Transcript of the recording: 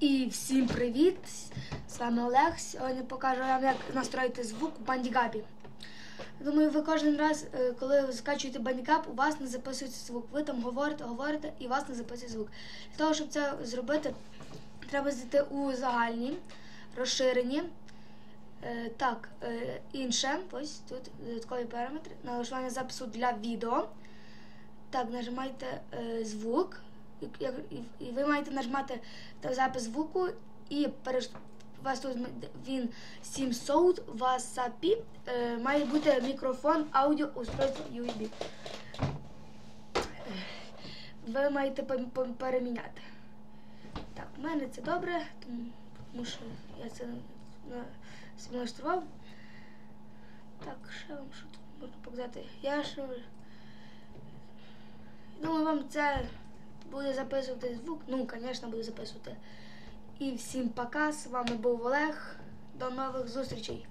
І всім привіт! З вами Олег. Сьогодні покажу вам, як настроїти звук у бандігапі. Думаю, ви кожен раз, е, коли ви скачуєте бандігап, у вас не записується звук. Ви там говорите, говорите і у вас не записується звук. Для того, щоб це зробити, треба зайти у загальні, розширені. Е, Так, е, інше, ось тут додаткові параметри, налаштування запису для відео. Так, нажимайте звук, і, ви маєте нажимати та запис звуку, і переш... у вас тут він 7 соут, у вас е, має бути мікрофон аудіо устройство USB. Ви маєте переміняти. Так, в мене це добре, тому, що я це налаштував. Так, ще вам що тут можна показати. Я ще Думаю, вам це буде записувати звук. Ну, звісно, буду записувати. І всім пока. З вами був Олег. До нових зустрічей.